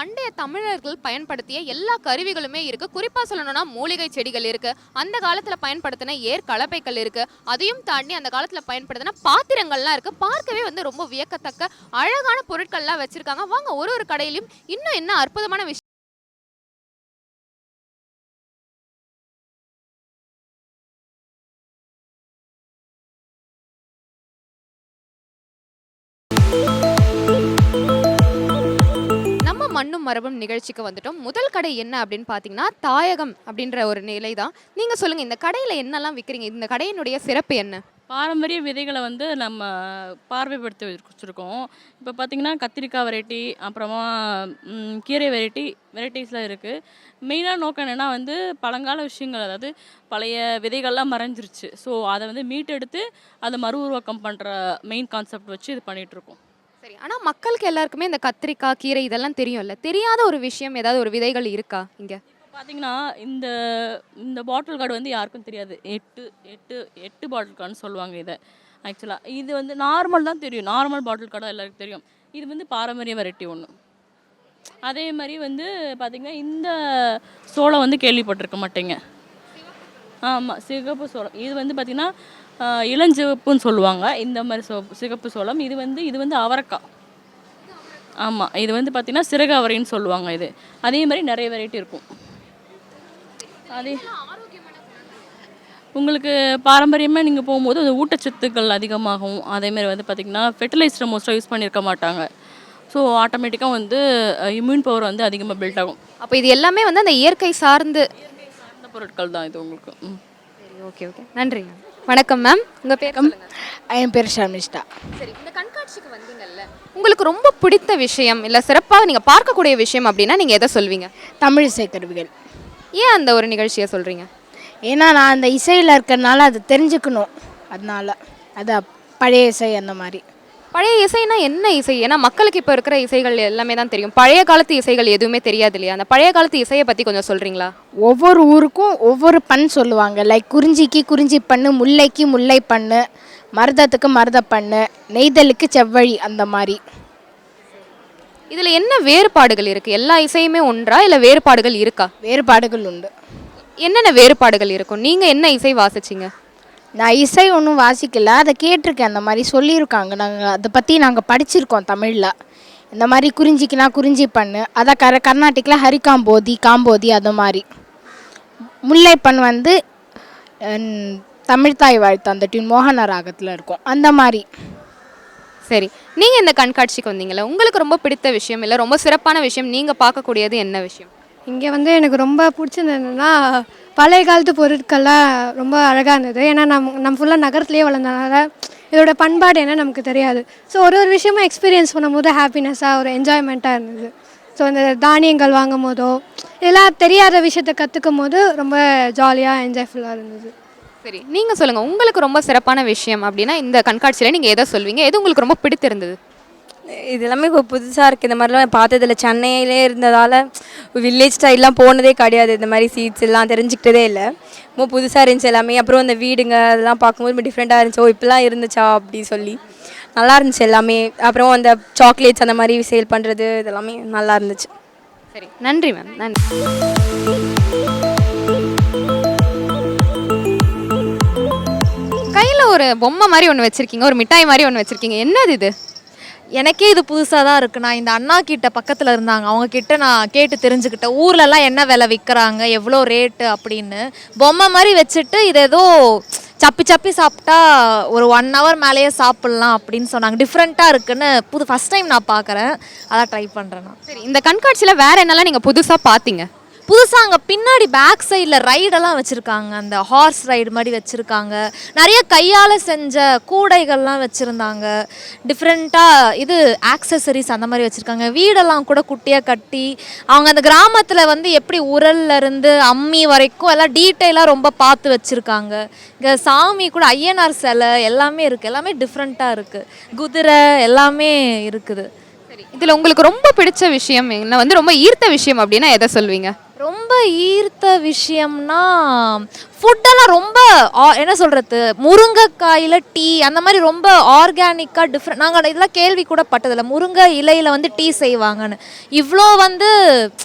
பண்டைய தமிழர்கள் பயன்படுத்திய எல்லா கருவிகளுமே இருக்கு. குறிப்பா சொல்லணும்னா மூலிகை செடிகள் இருக்கு. அந்த காலத்துல பயன்படுத்தின ஏர் கலப்பைகள் இருக்கு. அதையும் தாண்டி அந்த காலத்துல பயன்படுத்தின பாத்திரங்கள்லாம் இருக்கு. பார்க்கவே வந்து ரொம்ப வியக்கத்தக்க அழகான பொருட்கள்லாம் வச்சிருக்காங்க. வாங்க ஒரு ஒரு கடையிலும் இன்னும் என்ன அற்புதமான விஷயம் மண்ணும் மரபும் நிகழ்ச்சிக்கு வந்துட்டோம். முதல் கடை என்ன அப்படின்னு பார்த்தீங்கன்னா தாயகம் அப்படின்ற ஒரு நிலை தான். நீங்கள் சொல்லுங்கள் இந்த கடையில் என்னெல்லாம் விற்கிறீங்க இந்த கடையினுடைய சிறப்பு என்ன? பாரம்பரிய விதைகளை வந்து நம்ம பார்வைப்படுத்தி வச்சுருக்கோம். இப்போ பார்த்திங்கன்னா கத்திரிக்காய் வெரைட்டி அப்புறமா கீரை வெரைட்டி வெரைட்டிஸ்லாம் இருக்குது மெயினாக நோக்கம் என்னென்னா வந்து பழங்கால விஷயங்கள் அதாவது பழைய விதைகள்லாம் மறைஞ்சிருச்சு. ஸோ அதை வந்து மீட்டெடுத்து அதை மறு உருவாக்கம் பண்ணுற மெயின் கான்செப்ட் வச்சு இது பண்ணிகிட்ருக்கோம் சரி ஆனால் மக்களுக்கு எல்லாருக்குமே இந்த கத்திரிக்காய் கீரை இதெல்லாம் தெரியும்ல. தெரியாத ஒரு விஷயம் ஏதாவது ஒரு விதைகள் இருக்கா இங்கே? பார்த்தீங்கன்னா இந்த இந்த பாட்டில் கார்டு வந்து யாருக்கும் தெரியாது. எட்டு எட்டு எட்டு பாட்டில் கார்டுன்னு சொல்லுவாங்க இதை ஆக்சுவலாக இது வந்து நார்மல் தான் தெரியும். நார்மல் பாட்டில் கார்டு எல்லாருக்கும் தெரியும். இது வந்து பாரம்பரிய வெரைட்டி ஒன்று அதே மாதிரி வந்து பார்த்திங்கன்னா இந்த சோளம் வந்து கேள்விப்பட்டிருக்க மாட்டேங்க. ஆமாம் சிகப்பு சோளம். இது வந்து பார்த்திங்கன்னா இளஞ்சிவப்புன்னு சொல்லுவாங்க. இந்த மாதிரி சோ சிகப்பு சோளம். இது வந்து இது வந்து அவரைக்காய். ஆமாம் இது வந்து பார்த்திங்கன்னா சிறகு அவரைன்னு சொல்லுவாங்க இது. அதே மாதிரி நிறைய வெரைட்டி இருக்கும். அதே உங்களுக்கு பாரம்பரியமாக நீங்கள் போகும்போது அது ஊட்டச்சத்துக்கள் அதிகமாகும். அதேமாதிரி வந்து பார்த்திங்கன்னா ஃபெர்டிலைசர் மோஸ்ட்டாக யூஸ் பண்ணியிருக்க மாட்டாங்க. ஸோ ஆட்டோமேட்டிக்காக வந்து இம்யூன் பவர் வந்து அதிகமாக பில்ட் ஆகும். அப்போ இது எல்லாமே வந்து அந்த இயற்கை சார்ந்து அந்த பொருட்கள் தான் இது உங்களுக்கு. ம். சரி ஓகே ஓகே நன்றி வணக்கம் மேம். உங்க பேர். என் பேர் ஷர்மிஷ்டா. சரி இந்த கண்காட்சிக்கு வந்தீங்கல்ல உங்களுக்கு ரொம்ப பிடித்த விஷயம் இல்ல சிறப்பாக நீங்க பார்க்கக்கூடிய விஷயம் அப்படின்னா நீங்க எதை சொல்வீங்க? தமிழ் இசைக்கருவிகள். ஏன் அந்த ஒரு நிகழ்ச்சியை சொல்றீங்க? ஏன்னா நான் அந்த இசையில் இருக்கிறனால அதை தெரிஞ்சுக்கணும். அதனால அது பழைய இசை அந்த மாதிரி. பழைய இசைனா என்ன இசை? ஏன்னா மக்களுக்கு இப்போ இருக்கிற இசைகள் எல்லாமே தான் தெரியும். பழைய காலத்து இசைகள் எதுவுமே தெரியாது இல்லையா? அந்த பழைய காலத்து இசையை பத்தி கொஞ்சம் சொல்றீங்களா? ஒவ்வொரு ஊருக்கும் ஒவ்வொரு பண் சொல்லுவாங்க. லைக் குறிஞ்சிக்கு குறிஞ்சி பண்ணு முல்லைக்கு முல்லை பண்ணு மருதத்துக்கு மருத பண்ணு நெய்தலுக்கு செவ்வழி அந்த மாதிரி. இதுல என்ன வேறுபாடுகள் இருக்கு? எல்லா இசையுமே ஒன்றா இல்ல வேறுபாடுகள் இருக்கா? வேறுபாடுகள் உண்டு. என்னென்ன வேறுபாடுகள் இருக்கும்? நீங்க என்ன இசை வாசிச்சீங்க? நான் இசை ஒன்றும் வாசிக்கல. அதை கேட்டிருக்கேன். அந்த மாதிரி சொல்லியிருக்காங்க. நாங்கள் அதை பற்றி நாங்கள் படிச்சிருக்கோம் தமிழில். இந்த மாதிரி குறிஞ்சிக்குனா குறிஞ்சி பண்ணு. அதை கர கர்நாடிக்கில் ஹரிகாம்போதி காம்போதி அது மாதிரி. முல்லைப்பண் வந்து ஹம், தமிழ்த்தாய் வாழ்த்து அந்த டியூன் மோகன ராகத்தில் இருக்கும். அந்த மாதிரி. சரி. நீங்க இந்த கண்காட்சிக்கு வந்தீங்கல்ல உங்களுக்கு ரொம்ப பிடித்த விஷயம் இல்ல ரொம்ப சிறப்பான விஷயம் நீங்க பார்க்கக்கூடியது என்ன விஷயம்? இங்கே வந்து எனக்கு ரொம்ப பிடிச்சது என்னென்னா பழைய காலத்து பொருட்கள்லாம் ரொம்ப அழகாக இருந்தது. ஏன்னா நம்ம நம்ம ஃபுல்லாக நகரத்துலேயே வளர்ந்தனால இதோட பண்பாடு என்ன நமக்கு தெரியாது. ஸோ ஒரு ஒரு விஷயமும் எக்ஸ்பீரியன்ஸ் பண்ணும்போது ஹாப்பினஸ்ஸாக ஒரு என்ஜாய்மெண்ட்டாக இருந்தது. ஸோ இந்த தானியங்கள் வாங்கும் போதோ இதெல்லாம் தெரியாத விஷயத்தை கற்றுக்கும் போது ரொம்ப ஜாலியாக என்ஜாய்ஃபுல்லாக இருந்தது. சரி நீங்கள் சொல்லுங்கள் உங்களுக்கு ரொம்ப சிறப்பான விஷயம் அப்படின்னா இந்த கண்காட்சியில் நீங்கள் எதை சொல்வீங்க? எது உங்களுக்கு ரொம்ப பிடித்திருந்தது? இது எல்லாமே இப்போ புதுசாக இருக்குது இந்த மாதிரிலாம் பார்த்ததில்ல. சென்னையிலே இருந்ததால் வில்லேஜ் ஸ்டைல்லாம் போனதே கிடையாது. இந்த மாதிரி சீட்ஸ் எல்லாம் தெரிஞ்சுக்கிட்டதே இல்லை. ரொம்ப புதுசாக இருந்துச்சு எல்லாமே. அப்புறம் இந்த வீடுங்க அதெல்லாம் பார்க்கும்போது ரொம்ப டிஃப்ரெண்ட்டாக இருந்துச்சு. ஓ இப்படிலாம் இருந்துச்சா? அப்படி சொல்லி. நல்லா இருந்துச்சு எல்லாமே. அப்புறம் அந்த சாக்லேட்ஸ் அந்த மாதிரி சேல் பண்ணுறது இதெல்லாமே நல்லா இருந்துச்சு. சரி. நன்றி மேம் நன்றி. கையில் ஒரு பொம்மை மாதிரி ஒன்று வச்சுருக்கீங்க. ஒரு மிட்டாய் மாதிரி ஒன்று வச்சுருக்கீங்க. என்னது இது? எனக்கே இது புதுசாக தான் இருக்குது நான் இந்த அண்ணா கிட்ட பக்கத்தில் இருந்தாங்க. அவங்க கிட்ட நான் கேட்டு தெரிஞ்சுக்கிட்டேன். ஊர்லலாம் என்ன விலை விற்கிறாங்க எவ்வளோ ரேட்டு அப்படின்னு. பொம்மை மாதிரி வச்சுட்டு இது ஏதோ சப்பி சப்பி சாப்பிட்டா ஒரு ஒன் ஹவர் மேலேயே சாப்பிட்லாம் அப்படின்னு சொன்னாங்க. டிஃப்ரெண்ட்டாக இருக்குன்னு புது ஃபஸ்ட் டைம் நான் பார்க்குறேன் அதான் ட்ரை பண்ணுறேன் சரி இந்த கண்காட்சியில் வேறு என்னெல்லாம் நீங்கள் புதுசாக பார்த்தீங்க? புதுசாக அங்கே பின்னாடி பேக் சைடில் ரைடெல்லாம் வச்சுருக்காங்க. அந்த ஹார்ஸ் ரைடு மாதிரி வச்சுருக்காங்க. நிறைய கையால் செஞ்ச கூடைகள்லாம் வச்சுருந்தாங்க. டிஃப்ரெண்ட்டாக இது ஆக்சசரிஸ் அந்த மாதிரி வச்சுருக்காங்க. வீடெல்லாம் கூட குட்டியாக கட்டி அவங்க அந்த கிராமத்தில் வந்து எப்படி உரல்ல இருந்து அம்மி வரைக்கும் எல்லாம் டீட்டெயிலாக ரொம்ப பார்த்து வச்சுருக்காங்க. இங்கே சாமி கூட ஐயனார் சிலை எல்லாமே இருக்குது எல்லாமே டிஃப்ரெண்ட்டாக இருக்குது குதிரை எல்லாமே இருக்குது. இதில் உங்களுக்கு ரொம்ப பிடிச்ச விஷயம் என்ன வந்து ரொம்ப ஈர்த்த விஷயம் அப்படின்னா எதை சொல்வீங்க? ரொம்ப ஈர்த்த விஷயம்னா ஃபுட்டெல்லாம் ரொம்ப ஆ- என்ன சொல்கிறது முருங்கைக்காயில் டீ அந்த மாதிரி ரொம்ப ஆர்கானிக்காக டிஃப்ரெண்ட் நாங்கள் இதெல்லாம் கேள்வி கூட பட்டதில்லை. முருங்கை இலையில் வந்து டீ செய்வாங்கன்னு. இவ்வளோ வந்து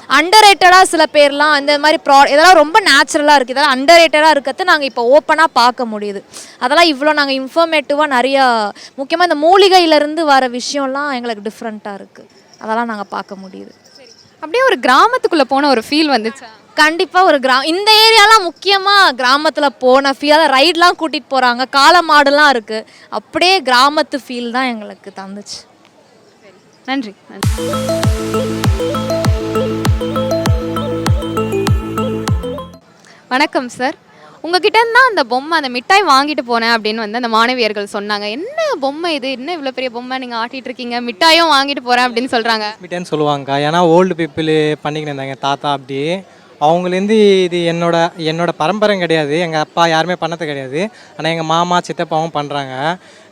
அண்டர் சில பேர்லாம் இந்த மாதிரி ப்ரா இதெல்லாம் ரொம்ப நேச்சுரலாக இருக்குது இதெல்லாம் அண்டர் ரேட்டடாக இருக்கிறது நாங்கள் இப்போ ஓப்பனாக பார்க்க முடியுது. அதெல்லாம் இவ்வளோ நாங்கள் இன்ஃபர்மேட்டிவாக நிறையா முக்கியமாக இந்த மூலிகையிலேருந்து வர விஷயம்லாம் எங்களுக்கு டிஃப்ரெண்ட்டாக இருக்குது அதெல்லாம் நாங்கள் பார்க்க முடியுது. அப்படியே ஒரு கிராமத்துக்குள்ள போன ஒரு ஃபீல் வந்துச்சா? கண்டிப்பாக ஒரு கிரா இந்த ஏரியாலாம் முக்கியமாக கிராமத்தில் போன ஃபீல் ரைட்லாம் கூட்டிகிட்டு போகிறாங்க காளை மாடுலாம் இருக்குது அப்படியே கிராமத்து ஃபீல் தான் எங்களுக்கு தந்துச்சு. நன்றி நன்றி. வணக்கம் சார். உங்ககிட்ட தான் அந்த பொம்மை அந்த மிட்டாய் வாங்கிட்டு போனேன் அப்படின்னு வந்து அந்த மாணவியர்கள் சொன்னாங்க. என்ன பொம்மை இது? என்ன இவ்வளோ பெரிய பொம்மை? நீங்கள் ஆட்டிட்டு இருக்கீங்க. மிட்டாயும் வாங்கிட்டு போகிறேன் அப்படின்னு சொல்கிறாங்க மிட்டேன்னு சொல்லுவாங்கக்கா. ஏன்னா ஓல்டு பீப்புள் பண்ணிக்கிட்டு இருந்தாங்க தாத்தா அப்படி. அவங்களேருந்து இது என்னோட என்னோட பரம்பரை கிடையாது. எங்கள் அப்பா யாருமே பண்ணது கிடையாது. ஆனால் எங்கள் மாமா சித்தப்பாவும் பண்ணுறாங்க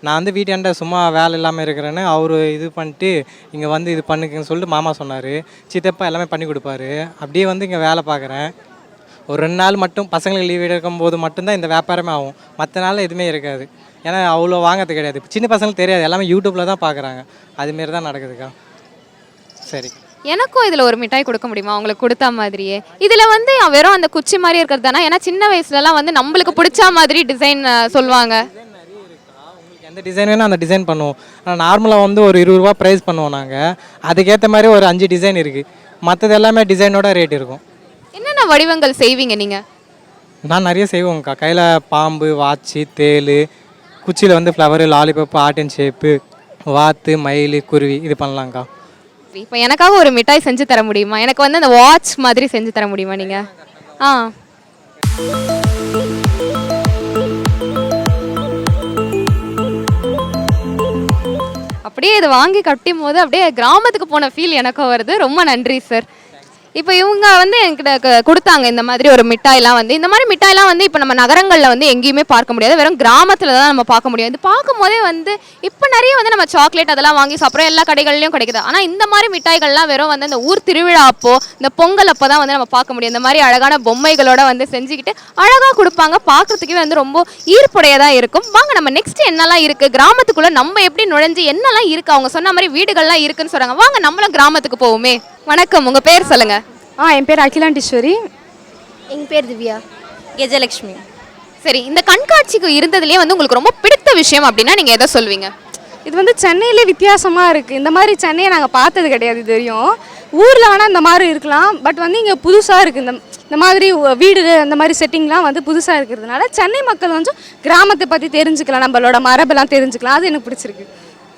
நான் வந்து வீட்டாண்ட சும்மா வேலை இல்லாமல் இருக்கிறேன்னு அவர் இது பண்ணிட்டு இங்கே வந்து இது பண்ணுங்கன்னு சொல்லிட்டு மாமா சொன்னார். சித்தப்பா எல்லாமே பண்ணி கொடுப்பாரு. அப்படியே வந்து இங்கே வேலை பார்க்குறேன். ஒரு ரெண்டு நாள் மட்டும் பசங்களுக்கு லீவ் எடுக்கும்போது மட்டும்தான் இந்த வியாபாரமே ஆகும். மற்ற நாள் எதுவுமே இருக்காது. ஏன்னா அவ்வளோ வாங்கிறது கிடையாது. சின்ன பசங்களுக்கு தெரியாது. எல்லாமே யூடியூப்பில் தான் பார்க்குறாங்க அதுமாரி தான் நடக்குதுக்கா. சரி. எனக்கும் இதில் ஒரு மிட்டாய் கொடுக்க முடியுமா? உங்களுக்கு கொடுத்தா மாதிரியே. இதில் வந்து வெறும் அந்த குச்சி மாதிரி இருக்கிறது தானே? ஏன்னா சின்ன வயசுலலாம் வந்து நம்மளுக்கு பிடிச்ச மாதிரி டிசைன் சொல்லுவாங்க. எந்த டிசைன் வேணும் அந்த டிசைன் பண்ணுவோம். ஆனால் நார்மலாக வந்து ஒரு இருபது ரூபா ப்ரைஸ் பண்ணுவோம் நாங்கள் அதுக்கேற்ற மாதிரி ஒரு அஞ்சு டிசைன் இருக்குது மற்றது எல்லாமே டிசைனோட ரேட் இருக்கும். என்னென்ன வடிவங்கள் செய்வீங்க நீங்கள் நான் நிறைய செய்வோங்க்கா கையில் பாம்பு வாட்சி தேள் குச்சியில் வந்து ஃப்ளவரு லாலிபப்பு ஆர்டின் ஷேப்பு வாத்து மயில் குருவி இது பண்ணலாங்க்கா இப்போ எனக்காக ஒரு மிட்டாய் செஞ்சு தர முடியுமா? எனக்கு வந்து அந்த வாட்ச் மாதிரி செஞ்சு தர முடியுமா நீங்கள் ஆ. அப்படியே இதை வாங்கி கட்டும் போது அப்படியே கிராமத்துக்கு போன ஃபீல் எனக்கும் வருது. ரொம்ப நன்றி சார் இப்போ இவங்க வந்து என்கிட்ட க- கொடுத்தாங்க இந்த மாதிரி ஒரு மிட்டாய்லாம் வந்து. இந்த மாதிரி மிட்டாயெல்லாம் வந்து இப்போ நம்ம நகரங்களில் வந்து எங்கேயுமே பார்க்க முடியாது. வெறும் கிராமத்தில் தான் நம்ம பார்க்க முடியும். பார்க்கும் பார்க்கும்போதே வந்து இப்போ நிறைய வந்து நம்ம சாக்லேட் அதெல்லாம் வாங்கி சாப்பிட்றோம். எல்லா கடைகள்லையும் கிடைக்குது. ஆனால் இந்த மாதிரி மிட்டாய்கள்லாம் வெறும் வந்து இந்த ஊர் திருவிழா அப்போ இந்த பொங்கல் அப்போ தான் வந்து நம்ம பார்க்க முடியும். இந்த மாதிரி அழகான பொம்மைகளோட வந்து செஞ்சுக்கிட்டு அழகாக கொடுப்பாங்க. பார்க்குறதுக்கே வந்து ரொம்ப ஈர்ப்புடையதாக இருக்கும். வாங்க நம்ம நெக்ஸ்ட் என்னெல்லாம் இருக்குது கிராமத்துக்குள்ளே நம்ம எப்படி நுழைஞ்சு என்னெல்லாம் இருக்குது அவங்க சொன்ன மாதிரி வீடுகள்லாம் இருக்குன்னு சொல்கிறாங்க வாங்க நம்மளும் கிராமத்துக்கு போவோமே. வணக்கம் உங்கள் பேர் சொல்லுங்கள் ஆ என் பேர் அகிலாண்டீஸ்வரி. எங்கள் பேர் திவ்யா. கெஜலக்ஷ்மி சரி இந்த கண்காட்சிக்கு இருந்ததுலேயே வந்து உங்களுக்கு ரொம்ப பிடித்த விஷயம் அப்படின்னா நீங்கள் எதை சொல்வீங்க? இது வந்து சென்னையிலே வித்தியாசமாக இருக்குது இந்த மாதிரி சென்னையை நாங்கள் பார்த்தது கிடையாது இது வரையும் ஊரில் வேணால் இந்த மாதிரி இருக்கலாம். பட் வந்து இங்கே புதுசாக இருக்குது இந்த இந்த மாதிரி வீடு அந்த மாதிரி செட்டிங்லாம் வந்து புதுசாக இருக்கிறதுனால சென்னை மக்கள் வந்து கிராமத்தை பற்றி தெரிஞ்சுக்கலாம் நம்மளோட மரபெல்லாம் தெரிஞ்சுக்கலாம். அது எனக்கு பிடிச்சிருக்கு.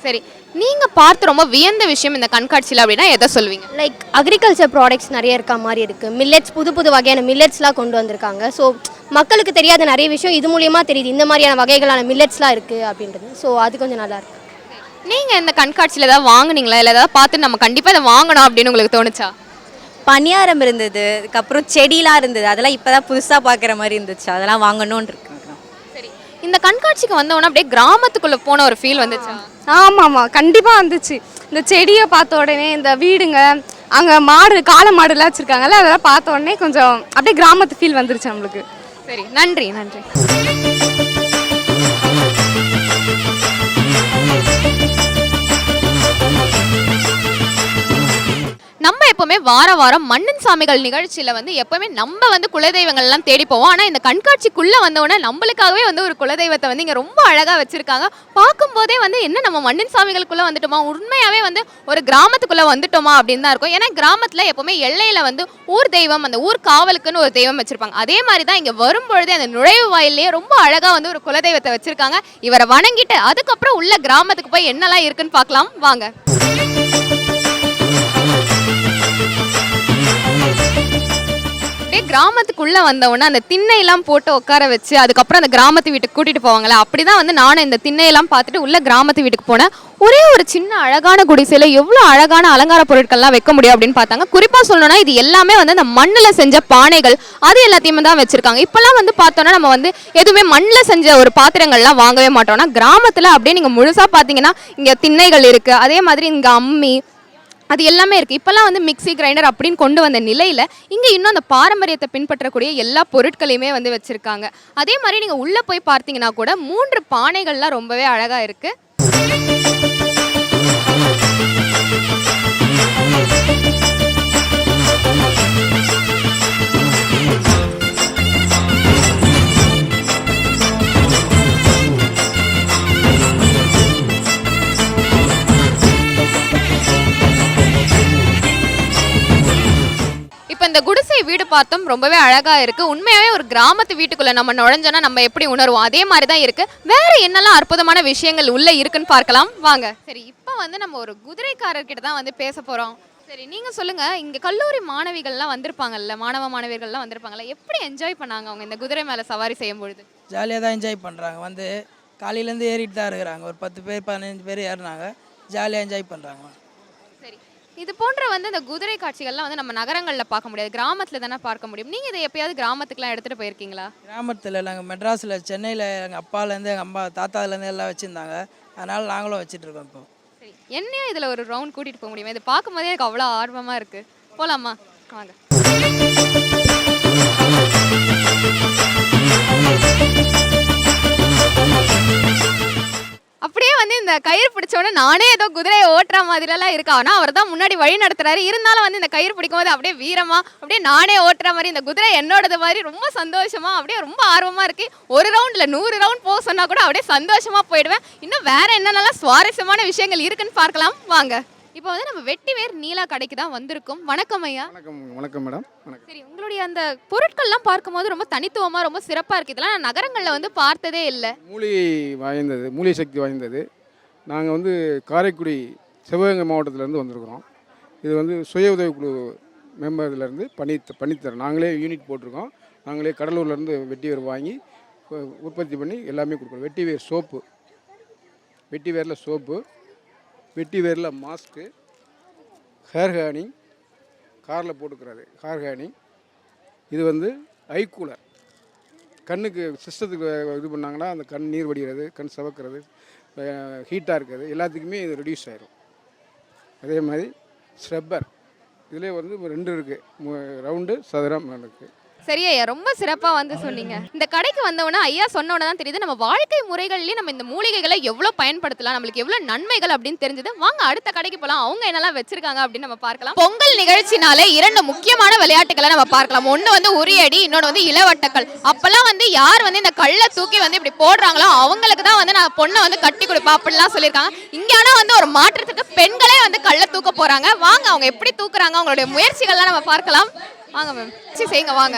சரி நீங்கள் பார்த்து ரொம்ப வியந்த விஷயம் இந்த கண்காட்சியில் அப்படின்னா எதை சொல்வீங்க லைக் அக்ரிகல்ச்சர் ப்ராடக்ட்ஸ் நிறைய இருக்க மாதிரி இருக்குது மில்லட்ஸ் புது புது வகையான மில்லட்ஸ்லாம் கொண்டு வந்திருக்காங்க. ஸோ மக்களுக்கு தெரியாத நிறைய விஷயம் இது மூலியமா தெரியுது. இந்த மாதிரியான வகைகளான மில்லட்ஸ்லாம் இருக்குது அப்படின்றது. ஸோ அது கொஞ்சம் நல்லா இருக்கு. நீங்கள் இந்த கண்காட்சியில் ஏதாவது வாங்குனீங்களா? இல்லை ஏதாவது பார்த்து நம்ம கண்டிப்பாக இதை வாங்கணும் அப்படின்னு உங்களுக்கு தோணுச்சா? பணியாரம் இருந்தது அதுக்கப்புறம் செடிலாம் இருந்தது. அதெல்லாம் இப்போ தான் புதுசாக பார்க்குற மாதிரி இருந்துச்சு. அதெல்லாம் வாங்கணும்னு இருக்கு. சரி இந்த கண்காட்சிக்கு வந்தவொன்னே அப்படியே கிராமத்துக்குள்ளே போன ஒரு ஃபீல் வந்துச்சா? ஆமாம் ஆமாம் கண்டிப்பாக வந்துச்சு. இந்த செடியை பார்த்த உடனே இந்த வீடுங்க அங்கே மாடு காளை மாடுலாம் வச்சுருக்காங்கல்ல அதெல்லாம் பார்த்த உடனே கொஞ்சம் அப்படியே கிராமத்து ஃபீல் வந்துருச்சு நம்மளுக்கு. சரி நன்றி நன்றி. நம்ம எப்பவுமே வார வாரம் மன்னன் சாமிகள் நிகழ்ச்சியில வந்து எப்பவுமே நம்ம வந்து குலதெய்வங்கள்லாம் தேடி போவோம். ஆனா இந்த கண்காட்சிக்குள்ள வந்தவொடனே நம்மளுக்காகவே வந்து ஒரு குலதெய்வத்தை வந்து இங்க ரொம்ப அழகா வச்சிருக்காங்க. பார்க்கும்போதே வந்து என்ன நம்ம மன்னன் சாமிகளுக்குள்ள வந்துட்டோமா? உண்மையாவே வந்து ஒரு கிராமத்துக்குள்ள வந்துட்டோமா அப்படின்னு தான் இருக்கும். ஏன்னா கிராமத்துல எப்பவுமே எல்லையில வந்து ஊர் தெய்வம் அந்த ஊர் காவலுக்குன்னு ஒரு தெய்வம் வச்சிருப்பாங்க. அதே மாதிரி தான் இங்க வரும்பொழுதே அந்த நுழைவு வாயிலேயே ரொம்ப அழகா வந்து ஒரு குலதெய்வத்தை வச்சிருக்காங்க. இவரை வணங்கிட்டு அதுக்கப்புறம் உள்ள கிராமத்துக்கு போய் என்னெல்லாம் இருக்குன்னு பார்க்கலாம். வாங்க. கிராமத்துக்குள்ள வந்தவொடனே அந்த திண்ணையெல்லாம் போட்டு உட்கார வச்சு அதுக்கப்புறம் அந்த கிராமத்து வீட்டுக்கு கூட்டிட்டு போவாங்களே அப்படிதான் வந்து நானும் இந்த திண்ணையெல்லாம் பார்த்துட்டு உள்ள கிராமத்து வீட்டுக்கு போனேன். ஒரே ஒரு சின்ன அழகான குடிசையில எவ்வளோ அழகான அலங்கார பொருட்கள்லாம் வைக்க முடியும் அப்படின்னு பார்த்தாங்க. குறிப்பா சொல்லணும்னா இது எல்லாமே வந்து அந்த மண்ணில் செஞ்ச பானைகள் அது எல்லாத்தையுமே தான் வச்சிருக்காங்க. இப்பெல்லாம் வந்து பார்த்தோன்னா நம்ம வந்து எதுவுமே மண்ணில் செஞ்ச ஒரு பாத்திரங்கள்லாம் வாங்கவே மாட்டோம்னா கிராமத்தில் கிராமத்துல அப்படியே நீங்க முழுசா பார்த்தீங்கன்னா இங்க திண்ணைகள் இருக்கு. அதே மாதிரி இங்க அம்மி அது எல்லாமே இருக்குது இப்போல்லாம் வந்து மிக்ஸி கிரைண்டர் அப்படின்னு கொண்டு வந்த நிலையில் இங்கே இன்னும் அந்த பாரம்பரியத்தை பின்பற்றக்கூடிய எல்லா பொருட்களையுமே வந்து வச்சுருக்காங்க. அதே மாதிரி நீங்கள் உள்ளே போய் பார்த்தீங்கன்னா கூட மூன்று பானைகள்லாம் ரொம்பவே அழகாக இருக்குது வீடு பார்த்தோம் ரொம்பவே அழகா இருக்கு. உண்மையாவே ஒரு கிராமத்து வீட்டுக்குள்ள நம்ம நுழைஞ்சோன்னா நம்ம எப்படி உணர்வோம்? அதே மாதிரி தான் இருக்கு. வேற என்னெல்லாம் அற்புதமான விஷயங்கள் உள்ள இருக்குன்னு பார்க்கலாம். வாங்க. சரி இப்போ வந்து நம்ம ஒரு குதிரைக்காரர்கிட்ட தான் வந்து பேச போறோம். சரி நீங்க சொல்லுங்க. இங்க கல்லூரி மாணவிகள்லாம் வந்திருப்பாங்கல்ல மாணவ மாணவிகள்லாம் வந்திருப்பாங்கல்ல எப்படி என்ஜாய் பண்ணாங்க அவங்க இந்த குதிரை மேலே சவாரி செய்யும் பொழுது? ஜாலியாக தான் என்ஜாய் பண்ணுறாங்க வந்து காலையிலேருந்து ஏறிட்டு தான் இருக்கிறாங்க. ஒரு பத்து பேர் பதினஞ்சு பேர் ஏறினாங்க. ஜாலியாக என்ஜாய் பண்ணுறாங்க இது போன்ற வந்து இந்த குதிரை காட்சிகள்லாம் வந்து நம்ம நகரங்களில் பார்க்க முடியாது. கிராமத்துல தானே பார்க்க முடியும். நீங்க இதை எப்பயாவது கிராமத்துக்குலாம் எடுத்துட்டு போயிருக்கீங்களா? கிராமத்தில் நாங்கள் மெட்ராஸில் சென்னையில் எங்கள் அப்பாலேருந்து எங்கள் அம்மா தாத்தாலேருந்து எல்லாம் வச்சுருந்தாங்க. அதனால் நாங்களும் வச்சிட்ருக்கோம் இப்போ. சரி. என்னையும் இதில் ஒரு ரவுண்ட் கூட்டிகிட்டு போக முடியுமா? இதை பார்க்கும்போதே எனக்கு அவ்வளோ ஆர்வமாக இருக்குது போகலாமா வாங்க. வந்து இந்த கயிறு பிடிச்ச உடனே நானே ஏதோ குதிரையை ஓட்டுற மாதிரிலாம் இருக்கா? ஆனால் அவர் தான் முன்னாடி வழி நடத்துறாரு. இருந்தாலும் வந்து இந்த கயிறு பிடிக்கும் போது அப்படியே வீரமா அப்படியே நானே ஓட்டுற மாதிரி இந்த குதிரை என்னோடது மாதிரி ரொம்ப சந்தோஷமா அப்படியே ரொம்ப ஆர்வமா இருக்கு. ஒரு ரவுண்ட்ல நூறு ரவுண்ட் போக சொன்னா கூட அப்படியே சந்தோஷமா போயிடுவேன். இன்னும் வேற என்னென்னலாம் சுவாரஸ்யமான விஷயங்கள் இருக்குன்னு பார்க்கலாம். வாங்க. இப்போ வந்து நம்ம வெட்டிவேர் நீலா கடைக்கு தான் வந்திருக்கோம். வணக்கம் ஐயா. வணக்கம் வணக்கம் மேடம். சரி உங்களுடைய அந்த பொருட்கள்லாம் பார்க்கும்போது ரொம்ப தனித்துவமா ரொம்ப சிறப்பா இருக்கு. இதெல்லாம் நான் நகரங்கள்ல வந்து பார்த்ததே இல்லை. மூலிகை வாய்ந்தது மூலிகை சக்தி வாய்ந்தது. நாங்கள் வந்து காரைக்குடி சிவகங்கை மாவட்டத்திலேருந்து வந்திருக்கிறோம். இது வந்து சுய உதவிக்குழு மெம்பர்லேருந்து பண்ணி பண்ணித்தரோம் நாங்களே யூனிட் போட்டிருக்கோம். நாங்களே கடலூர்லேருந்து வெட்டி வேர் வாங்கி உற்பத்தி பண்ணி எல்லாமே கொடுக்குறோம். வெட்டி வேர் சோப்பு. வெட்டி வேரில் சோப்பு வெட்டி வேரில் மாஸ்க்கு ஹேர் ஹேனிங் காரில் போட்டுக்கிறது ஹேர் ஹேனிங் இது வந்து ஐ கூலர் கண்ணுக்கு சிஸ்டத்துக்கு இது பண்ணாங்கன்னா அந்த கண் நீர் வடிகிறது கண் சவக்கிறது. ஹீட்டாக இருக்கிறது எல்லாத்துக்குமே இது ரெடியூஸ் ஆயிரும். அதே மாதிரி ஸ்ரப்பர் இதிலே வந்து ரெண்டு இருக்குது ரவுண்டு சதுரம் இருக்குது சரி ஐயா? ரொம்ப சிறப்பா வந்து சொன்னீங்க. இந்த கடைக்கு வந்தவொடனே ஐயா சொன்னோட தான் தெரியுது. நம்ம வாழ்க்கை முறைகள்லயே நம்ம இந்த மூலிகைகளை எவ்வளவு பயன்படுத்தலாம் நம்மளுக்கு எவ்வளவு நன்மைகள் அப்படின்னு தெரிஞ்சது. வாங்க அடுத்த கடைக்கு போலாம். அவங்க என்னெல்லாம் வச்சிருக்காங்க அப்படின்னு நம்ம பார்க்கலாம். பொங்கல் நிகழ்ச்சினாலே இரண்டு முக்கியமான விளையாட்டுகளை நம்ம பார்க்கலாம். ஒண்ணு வந்து உரியடி இன்னொன்று வந்து இளவட்டக்கள் அப்பெல்லாம் வந்து யார் வந்து இந்த கல்லை தூக்கி வந்து இப்படி போடுறாங்களோ அவங்களுக்கு தான் வந்து நான் பொண்ணை வந்து கட்டி கொடுப்பேன் அப்படிலாம் சொல்லியிருக்காங்க. இங்க ஆனா வந்து ஒரு மாற்றத்துக்கு பெண்களே வந்து கல்லை தூக்க போறாங்க. வாங்க அவங்க எப்படி தூக்குறாங்க அவங்களுடைய முயற்சிகள்லாம் நம்ம பார்க்கலாம். வாங்க மேம் சரி செய்யுங்க வாங்க.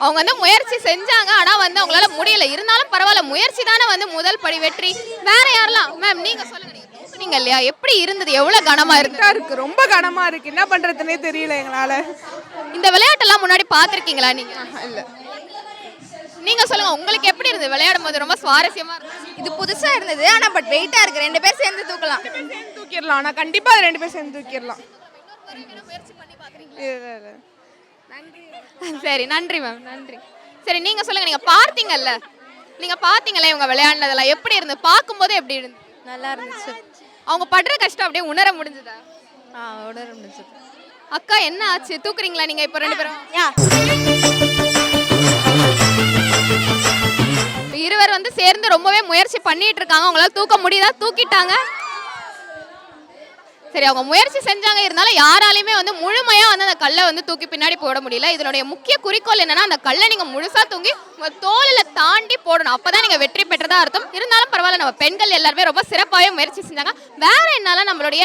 அவங்க வந்து முயற்சி செஞ்சாங்க ஆனா வந்து அவங்களால முடியல. இருந்தாலும் பரவாயில்ல முயற்சி தானே வந்து முதல் படி வெற்றி. வேற யாரெல்லாம்? மேம் நீங்க சொல்லுங்க நீங்க இல்லையா? எப்படி இருந்தது? எவ்வளவு கனமா இருக்கு? இருக்கு ரொம்ப கனமா இருக்கு. என்ன பண்றதுனே தெரியல எங்களால. இந்த விளையாட்டெல்லாம் முன்னாடி பார்த்திருக்கீங்களா நீங்க? இல்ல. நீங்க சொல்லுங்க உங்களுக்கு எப்படி இருந்தது? விளையாடும் போது ரொம்ப சுவாரஸ்யமா இருந்துச்சு இது புதுசாக இருந்தது ஆனால் பட் வெயிட்டாக இருக்குது ரெண்டு பேர் சேர்ந்து தூக்கலாம். சேர்ந்து தூக்கிடலாம். நான் கண்டிப்பா அது ரெண்டு பேர் சேர்ந்து தூக்கிடலாம். சரி நன்றி மேம் நன்றி. சரி நீங்க சொல்லுங்க நீங்க பார்த்தீங்கல்ல? நீங்க பார்த்தீங்கல்ல இவங்க விளையாடினதெல்லாம்? எப்படி இருந்தது? பார்க்கும்போது எப்படி இருந்தது? நல்லா இருந்துச்சு. அவங்க படுற கஷ்டம் அப்படியே உணர முடிஞ்சதா? ஆ உடனே இருந்துச்சு அக்கா என்ன ஆச்சு? தூக்குறீங்களா நீங்க இப்போ ரெண்டு பேரும்? இருவர் வந்து சேர்ந்து ரொம்பவே முயற்சி பண்ணிட்டு இருக்காங்க அவங்களால தூக்க முடியுதா? தூக்கிட்டாங்க. சரி அவங்க முயற்சி செஞ்சாங்க. இருந்தாலும் யாராலையுமே வந்து முழுமையா வந்து அந்த கல்லை வந்து தூக்கி பின்னாடி போட முடியல. இதனுடைய முக்கிய குறிக்கோள் என்னன்னா அந்த கல்லை நீங்க முழுசா தூங்கி உங்க தாண்டி போடணும். அப்பதான் நீங்க வெற்றி பெற்றதா அர்த்தம். இருந்தாலும் பரவாயில்ல நம்ம பெண்கள் எல்லாருமே ரொம்ப சிறப்பாகவே முயற்சி செஞ்சாங்க. வேற என்னால நம்மளுடைய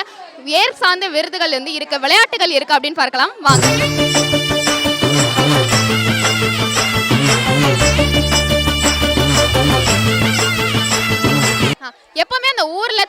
ஏர் சார்ந்த விருதுகள் வந்து இருக்கு விளையாட்டுகள் இருக்கு அப்படின்னு பார்க்கலாம். வாங்க. எப்பவுமே அந்த ஊர்ல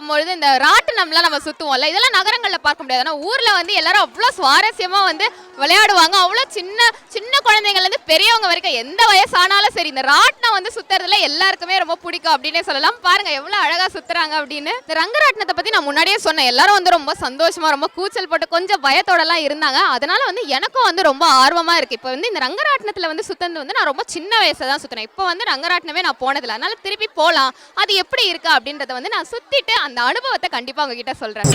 பார்க்கும்பொழுது இந்த ராட்டினம்லாம் நம்ம சுற்றுவோம்ல இதெல்லாம் நகரங்களில் பார்க்க முடியாது. ஆனால் ஊரில் வந்து எல்லாரும் அவ்வளோ சுவாரஸ்யமாக வந்து விளையாடுவாங்க. அவ்வளோ சின்ன சின்ன குழந்தைங்கள்லேருந்து பெரியவங்க வரைக்கும் எந்த வயசானாலும் சரி இந்த ராட்டினம் வந்து சுற்றுறதுல எல்லாருக்குமே ரொம்ப பிடிக்கும் அப்படின்னே சொல்லலாம். பாருங்கள் எவ்வளோ அழகாக சுற்றுறாங்க அப்படின்னு. இந்த ரங்கராட்டினத்தை பற்றி நான் முன்னாடியே சொன்னேன். எல்லாரும் வந்து ரொம்ப சந்தோஷமாக ரொம்ப கூச்சல் போட்டு கொஞ்சம் பயத்தோடலாம் இருந்தாங்க. அதனால் வந்து எனக்கும் வந்து ரொம்ப ஆர்வமாக இருக்குது இப்போ வந்து இந்த ரங்கராட்டினத்தில் வந்து சுத்தது வந்து நான் ரொம்ப சின்ன வயசில் தான் சுற்றுனேன் இப்போ வந்து ரங்கராட்டினமே நான் போனதில்லை. அதனால திருப்பி போகலாம் அது எப்படி இருக்குது அப்படின்றத வந்து நான் சுற்றிட்டு அந்த அனுபவத்தை கண்டிப்பா உங்ககிட்ட சொல்றேன்.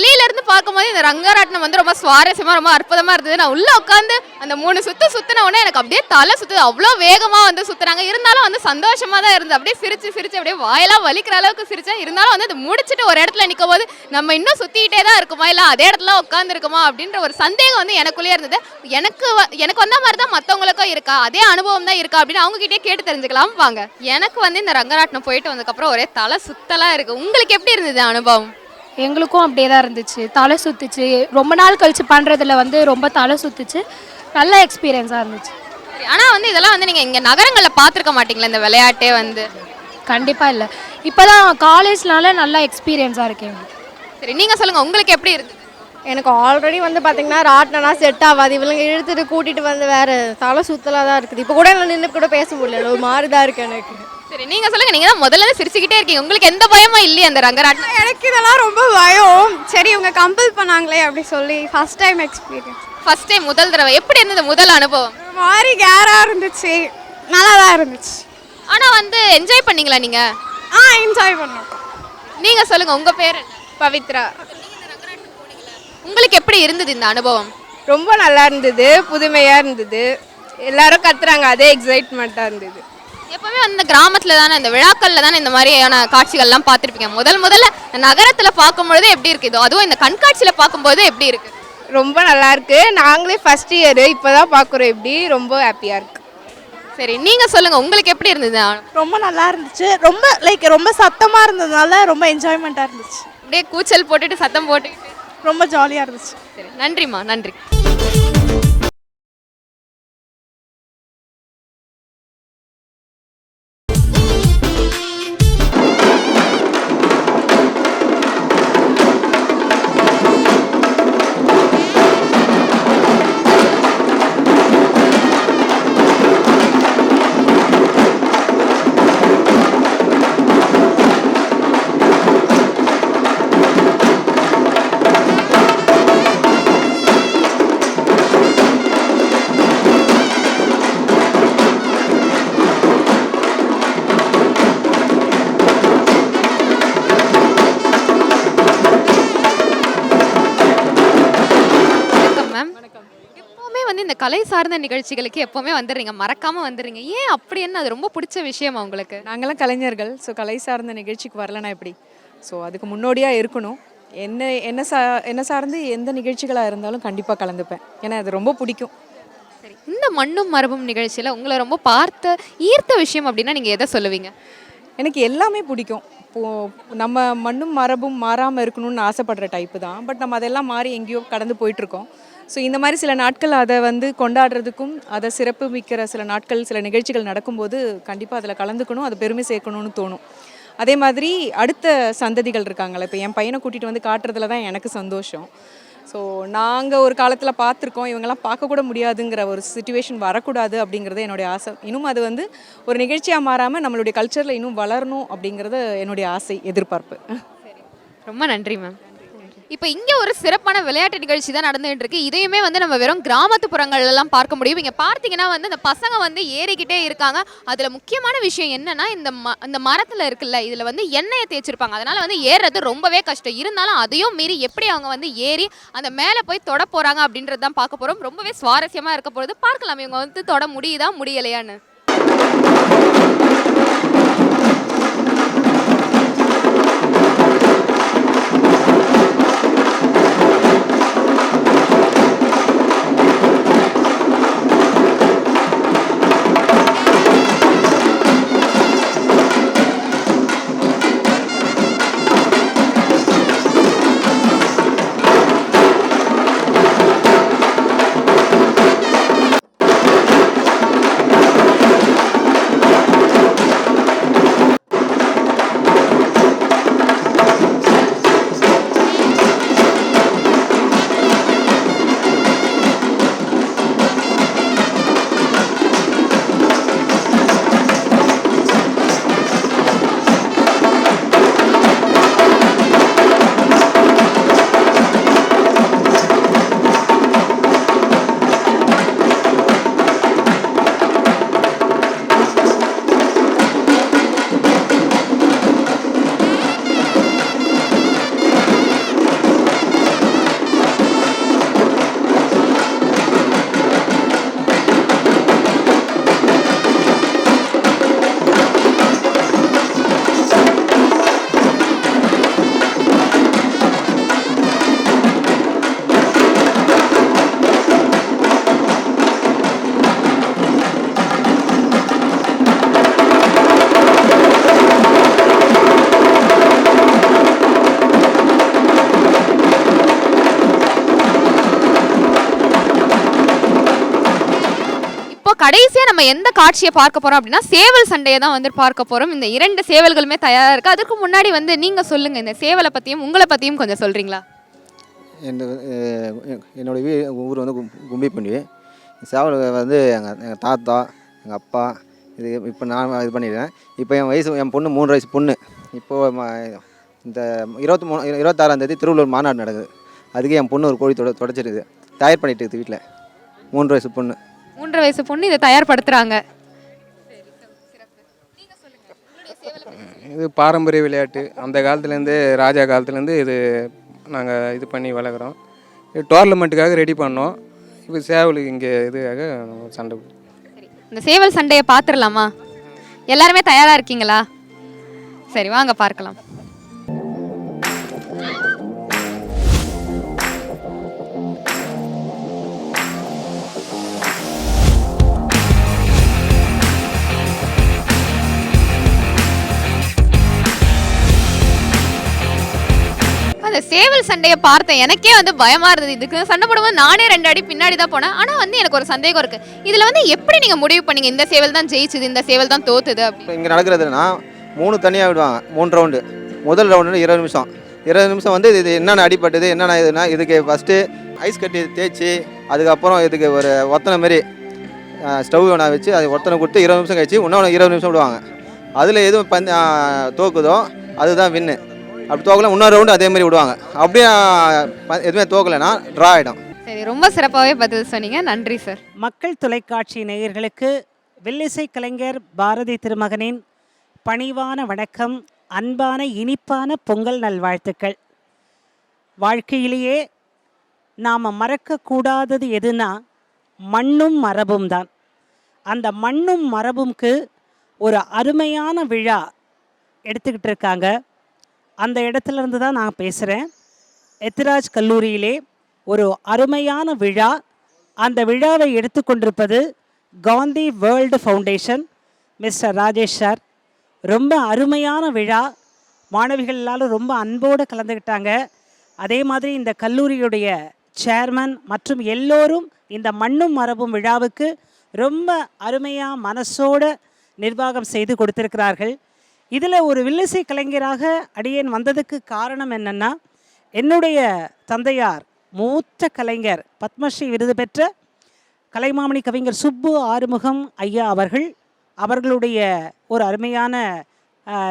வெளியில இருந்து பார்க்கும்போது இந்த ரங்கராட்டினம் வந்து ரொம்ப சுவாரஸ்யமா ரொம்ப அற்புதமா இருந்தது. நான் உள்ள உட்காந்து அந்த மூணு சுத்து சுத்தின உடனே எனக்கு அப்படியே தலை சுத்துது. அவ்வளோ வேகமா வந்து சுத்துறாங்க இருந்தாலும் வந்து சந்தோஷமா தான் இருந்தது. அப்படியே சிரிச்சு சிரிச்சு அப்படியே வாயெல்லாம் வலிக்கிற அளவுக்கு சிரிச்சேன். இருந்தாலும் வந்து அது முடிச்சுட்டு ஒரு இடத்துல நிற்கும் போது நம்ம இன்னும் சுத்திக்கிட்டே தான் இருக்குமா? இல்லை அதே இடத்துல உட்காந்து இருக்குமா அப்படின்ற ஒரு சந்தேகம் வந்து எனக்குள்ளேயே இருந்தது. எனக்கு வ- எனக்கு வந்த மாதிரி தான் மற்றவங்களுக்கும் இருக்கா? அதே அனுபவம் தான் இருக்கா? அப்படின்னு அவங்க கிட்டே கேட்டு தெரிஞ்சுக்கலாம். வாங்க. எனக்கு வந்து இந்த ரங்கராட்டினம் போயிட்டு வந்ததுக்கப்புறம் ஒரே தலை சுத்தலா இருக்கு. உங்களுக்கு எப்படி இருந்தது அனுபவம்? எங்களுக்கும் அப்படியே தான் இருந்துச்சு. தலை சுத்துச்சு. ரொம்ப நாள் கழிச்சு பண்ணுறதுல வந்து ரொம்ப தலை சுத்துச்சு. நல்ல எக்ஸ்பீரியன்ஸாக இருந்துச்சு. சரி, ஆனா வந்து இதெல்லாம் வந்து நீங்க இங்க நகரங்கள்ல பாத்திருக்க மாட்டீங்களா? இந்த விளையாட்டே வந்து? கண்டிப்பாக இல்லை. இப்போ தான் காலேஜ்னால நல்ல எக்ஸ்பீரியன்ஸாக இருக்கு எங்களுக்கு. சரி நீங்க சொல்லுங்க உங்களுக்கு எப்படி இருக்கு? எனக்கு ஆல்ரெடி வந்து பார்த்தீங்கன்னா ராட்டினா செட் ஆகாது. இவளுங்க இழுத்துட்டு கூட்டிட்டு வந்து வேற தலை சுத்தலாக தான் இருக்குது. இப்போ கூட என்னால் நின்று கூட பேச முடியல. ஒரு மாதிரி தான் இருக்கு எனக்கு. சரி நீங்க சொல்லுங்க நீங்க தான் முதல்ல சிரிச்சுக்கிட்டே இருக்கீங்க. உங்களுக்கு எந்த பயமும் இல்லையே அந்த ரங்கராட்டினம் எனக்கு இதெல்லாம் ரொம்ப பயம். சரி இவங்க கம்பல் பண்ணாங்களே அப்படி சொல்லி first time experience first time முதல் தடவை. எப்படி இருந்தது முதல் அனுபவம்? மாதிரி கேராக இருந்துச்சு. நல்லா தான் இருந்துச்சு. ஆனா வந்து என்ஜாய் பண்ணீங்களா நீங்க? ஆ என்ஜாய் பண்ணோம். நீங்க சொல்லுங்க உங்க பேர் பவித்ரா. உங்களுக்கு எப்படி இருந்தது இந்த அனுபவம்? ரொம்ப நல்லா இருந்தது புதுமையாக இருந்தது. எல்லாரும் கத்துறாங்க அதே எக்ஸைட்மெண்ட்டாக இருந்தது. எப்பவுமே இந்த கிராமத்துல தானே இந்த விழாக்கள்ல தானே இந்த மாதிரியான காட்சிகள்லாம் பார்த்திருப்பீங்க. முதல் முதல்ல நகரத்துல பார்க்கும்பொழுது எப்படி இருக்கு இதோ அதுவும் இந்த கண்காட்சியில பார்க்கும்போது எப்படி இருக்கு ரொம்ப நல்லா இருக்கு. நாங்களே ஃபர்ஸ்ட் இயர் இப்போ தான் பார்க்குறோம். இப்படி ரொம்ப ஹாப்பியாக இருக்கு. சரி நீங்க சொல்லுங்க உங்களுக்கு எப்படி இருந்தது? ரொம்ப நல்லா இருந்துச்சு. ரொம்ப லைக் ரொம்ப சத்தமாக இருந்ததுனால ரொம்ப என்ஜாய்மெண்ட்டாக இருந்துச்சு. அப்படியே கூச்சல் போட்டுட்டு சத்தம் போட்டுக்கிட்டு. ரொம்ப ஜாலியாக இருந்துச்சு. சரி நன்றிம்மா நன்றி. கலை சார்ந்த நிகழ்ச்சிகளுக்கு எப்பவுமே வந்துடுறீங்க. மறக்காம வந்துடுறீங்க. ஏன் அப்படி என்ன? அது ரொம்ப பிடிச்ச விஷயமா உங்களுக்கு? நாங்களாம் கலைஞர்கள். ஸோ கலை சார்ந்த நிகழ்ச்சிக்கு வரலனா எப்படி? ஸோ அதுக்கு முன்னோடியாக இருக்கணும். என்ன என்ன சா என்ன சார்ந்து எந்த நிகழ்ச்சிகளாக இருந்தாலும் கண்டிப்பாக கலந்துப்பேன். ஏன்னா அது ரொம்ப பிடிக்கும். சரி. இந்த மண்ணும் மரபும் நிகழ்ச்சியில உங்களை ரொம்ப பார்த்த ஈர்த்த விஷயம் அப்படின்னா நீங்க எதை சொல்லுவீங்க? எனக்கு எல்லாமே பிடிக்கும். இப்போது நம்ம மண்ணும் மரபும் மாறாமல் இருக்கணும்னு ஆசைப்படுற டைப்பு தான். பட் நம்ம அதெல்லாம் மாறி எங்கேயோ கடந்து போயிட்டுருக்கோம் ஸோ இந்த மாதிரி சில நாட்கள் அதை வந்து கொண்டாடுறதுக்கும் அதை சிறப்பு மிக்கிற சில நாட்கள் சில நிகழ்ச்சிகள் நடக்கும்போது கண்டிப்பாக அதில் கலந்துக்கணும் அது பெருமை சேர்க்கணும்னு தோணும். அதே மாதிரி அடுத்த சந்ததிகள் இருக்காங்களே இப்போ என் பையனை கூட்டிகிட்டு வந்து காட்டுறதுல தான் எனக்கு சந்தோஷம். ஸோ நாங்கள் ஒரு காலத்தில் பார்த்துருக்கோம் இவங்கெல்லாம் பார்க்கக்கூட முடியாதுங்கிற ஒரு சுச்சுவேஷன் வரக்கூடாது அப்படிங்கிறது என்னுடைய ஆசை. இன்னும் அது வந்து ஒரு நிகழ்ச்சியாக மாறாமல் நம்மளுடைய கல்ச்சரில் இன்னும் வளரணும் அப்படிங்கிறது என்னுடைய ஆசை எதிர்பார்ப்பு. ரொம்ப நன்றி மேம் இப்போ இங்கே ஒரு சிறப்பான விளையாட்டு நிகழ்ச்சி தான் நடந்துகிட்டு இருக்கு. இதையுமே வந்து நம்ம வெறும் கிராமத்துப்புறங்கள்லாம் பார்க்க முடியும். இங்கே பார்த்தீங்கன்னா வந்து இந்த பசங்க வந்து ஏறிக்கிட்டே இருக்காங்க. அதில் முக்கியமான விஷயம் என்னன்னா இந்த ம இந்த மரத்தில் இருக்குல்ல இதில் வந்து எண்ணெயை தேய்ச்சிருப்பாங்க. அதனால வந்து ஏறுறது ரொம்பவே கஷ்டம். இருந்தாலும் அதையும் மீறி எப்படி அவங்க வந்து ஏறி அந்த மேலே போய் தொட போகிறாங்க அப்படின்றது தான் பார்க்க போகிறோம் ரொம்பவே சுவாரஸ்யமாக இருக்க போகிறது பார்க்கலாம். இவங்க வந்து தொட முடியுதா முடியலையான்னு. கடைசியாக நம்ம எந்த காட்சியை பார்க்க போகிறோம் அப்படின்னா சேவல் சண்டையை தான் வந்து பார்க்க போகிறோம் இந்த இரண்டு சேவல்களுமே தயாராக இருக்குது அதுக்கு முன்னாடி வந்து நீங்கள் சொல்லுங்கள் இந்த சேவலை பற்றியும் உங்களை பற்றியும் கொஞ்சம் சொல்கிறீங்களா என் என்னோட வீ ஊர் வந்து கும்பி பண்ணி சேவல் வந்து எங்கள் எங்கள் தாத்தா எங்கள் அப்பா இது இப்போ நான் இது பண்ணிடுறேன் இப்போ என் வயசு என் பொண்ணு மூணு வயசு பொண்ணு. இப்போது இந்த இருபத்தி மூணு இருபத்தாறாந்தேதி திருவள்ளூர் மாநாடு நடக்குது. அதுக்கு என் பொண்ணு ஒரு கோழி தொட தொடச்சிருக்குது தயார் பண்ணிட்டு இருக்குது வீட்டில் மூன்று வயசு பொண்ணு. மூன்றரை வயசு பொண்ணு இதை தயார்படுத்துறாங்க. இது பாரம்பரிய விளையாட்டு. அந்த காலத்துலேருந்து ராஜா காலத்துலேருந்து இது நாங்கள் இது பண்ணி வளர்க்குறோம். இது டோர்னமெண்ட்டுக்காக ரெடி பண்ணோம். இப்போ சேவலுக்கு இங்கே இதுக்காக சண்டை இந்த சேவல் சண்டையை பார்த்துடலாமா? எல்லாருமே தயாரா இருக்கீங்களா? சரி வாங்க பார்க்கலாம். சேவல் சண்டையை பார்த்தேன். எனக்கே வந்து பயமா இருந்தது. இதுக்கு சண்டை போடும்போது நானே ரெண்டு அடி பின்னாடி தான் போனேன். ஆனா வந்து எனக்கு ஒரு சந்தேகம் இருக்கு. இதுல வந்து எப்படி நீங்க முடிவு பண்ணீங்க? இந்த சேவல் தான் ஜெயிச்சது இந்த சேவல் தான் தோத்துது அப்படி. இப்போ இங்கே நடக்கிறதுனா மூணு தனியாக விடுவாங்க. மூணு ரவுண்டு முதல் ரவுண்டு இருபது நிமிஷம். இருபது நிமிஷம் வந்து இது என்னென்ன அடிப்பட்டது என்னென்ன இதுனா இதுக்கு ஃபஸ்ட்டு ஐஸ் கட்டி தேய்ச்சி அதுக்கப்புறம் இதுக்கு ஒரு ஒத்தனை மாரி ஸ்டவ் ஒன்றா வச்சு அது ஒத்தனை கொடுத்து இருபது நிமிஷம் கழிச்சு இன்னொன்று இருபது நிமிஷம் விடுவாங்க. அதில் எதுவும் பந்து தோக்குதோ அதுதான் வின்னு. அப்படி தோக்கல இன்னொரு ரவுண்டு அதே மாதிரி விடுவாங்க. அப்படியே எதுவுமே தோக்கலைன்னா ட்ரா ஆகிடும் சரி ரொம்ப சிறப்பாகவே பதில் சொன்னீங்க. நன்றி சார் மக்கள் தொலைக்காட்சி நேயர்களுக்கு வில்லிசை கலைஞர் பாரதி திருமகனின் பணிவான வணக்கம் அன்பான இனிப்பான பொங்கல் நல்வாழ்த்துக்கள். வாழ்க்கையிலேயே நாம் மறக்கக்கூடாதது எதுனா மண்ணும் மரபும் தான். அந்த மண்ணும் மரபும்க்கு ஒரு அருமையான விழா எடுத்துக்கிட்டு இருக்காங்க. அந்த இடத்துல இருந்து தான் நான் பேசுகிறேன் எத்திராஜ் கல்லூரியிலே ஒரு அருமையான விழா. அந்த விழாவை எடுத்துக்கொண்டிருப்பது Gandhi world foundation. Mister Rajesh sir ரொம்ப அருமையான விழா. மாணவிகள் எல்லாரும் ரொம்ப அன்போடு கலந்துக்கிட்டாங்க அதே மாதிரி இந்த கல்லூரியுடைய சேர்மன் மற்றும் எல்லோரும் இந்த மண்ணும் மரபும் விழாவுக்கு ரொம்ப அருமையாக மனசோட நிர்வாகம் செய்து கொடுத்திருக்கிறார்கள். இதில் ஒரு வில்லிசை கலைஞராக அடியேன் வந்ததுக்கு காரணம் என்னென்னா என்னுடைய தந்தையார் மூத்த கலைஞர் பத்மஸ்ரீ விருது பெற்ற கலைமாமணி கவிஞர் சுப்பு ஆறுமுகம் ஐயா அவர்கள் அவர்களுடைய ஒரு அருமையான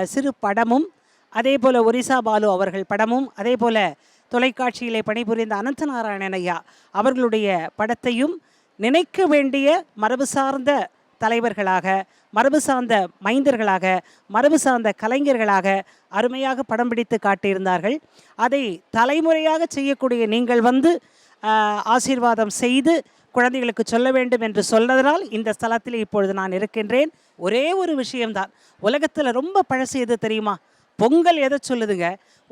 சிறு படமும் அதே போல் ஒரிசா பாலு அவர்கள் படமும் அதே போல் தொலைக்காட்சியிலே பணிபுரிந்த அனந்த நாராயணன் ஐயா அவர்களுடைய படத்தையும் நினைக்க வேண்டிய மரபு சார்ந்த தலைவர்களாக மரபு சார்ந்த மைந்தர்களாக மரபு சார்ந்த கலைஞர்களாக அருமையாக படம் பிடித்து காட்டியிருந்தார்கள். அதை தலைமுறையாக செய்யக்கூடிய நீங்கள் வந்து ஆசீர்வாதம் செய்து குழந்தைகளுக்கு சொல்ல வேண்டும் என்று சொன்னதனால் இந்த ஸ்தலத்தில் இப்பொழுது நான் இருக்கின்றேன். ஒரே ஒரு விஷயம்தான். உலகத்தில் ரொம்ப பழசு எது தெரியுமா? பொங்கல் எதை சொல்லுதுங்க?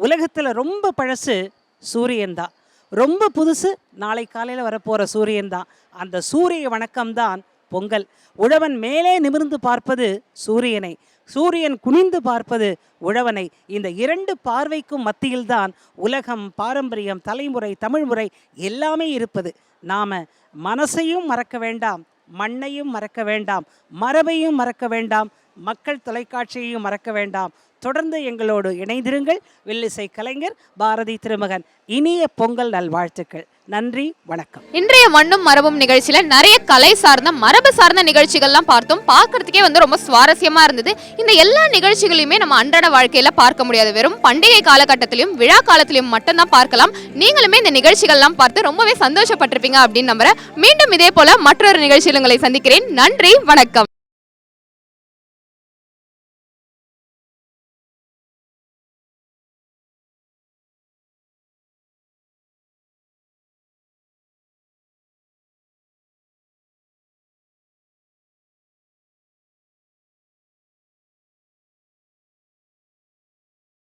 உலகத்தில் ரொம்ப பழசு சூரியன் தான். ரொம்ப புதுசு நாளை காலையில் வரப்போகிற சூரியன் தான். அந்த சூரிய வணக்கம் தான் பொங்கல். உழவன் மேலே நிமிர்ந்து பார்ப்பது சூரியனை. சூரியன் குனிந்து பார்ப்பது உழவனை. இந்த இரண்டு பார்வைக்கும் மத்தியில்தான் உலகம் பாரம்பரியம் தலைமுறை தமிழ்முறை எல்லாமே இருப்பது. நாம மனசையும் மறக்க வேண்டாம் மண்ணையும் மறக்க வேண்டாம் மரபையும் மறக்க வேண்டாம் மக்கள் தொலைக்காட்சியையும் மறக்க வேண்டாம். தொடர்ந்து எங்களோடு இணைந்திருங்கள். வில்லிசை கலைஞர் பாரதி திருமகன். இனிய பொங்கல் நல்வாழ்த்துக்கள். நன்றி வணக்கம். இன்றைய மண்ணும் மரபும் நிகழ்ச்சியில நிறைய கலை சார்ந்த மரபு சார்ந்த நிகழ்ச்சிகள்லாம் பார்த்தோம். பார்க்கறதுக்கே வந்து ரொம்ப சுவாரஸ்யமா இருந்தது. இந்த எல்லா நிகழ்ச்சிகளையுமே நம்ம அன்றாட வாழ்க்கையில பார்க்க முடியாது. வெறும் பண்டிகை காலகட்டத்திலும் விழா காலத்திலும் மட்டும்தான் பார்க்கலாம். நீங்களுமே இந்த நிகழ்ச்சிகள்லாம் பார்த்து ரொம்பவே சந்தோஷப்பட்டிருப்பீங்க அப்படின்னு நம்புறேன். மீண்டும் இதே போல மற்றொரு நிகழ்ச்சியில் உங்களை சந்திக்கிறேன். நன்றி வணக்கம்.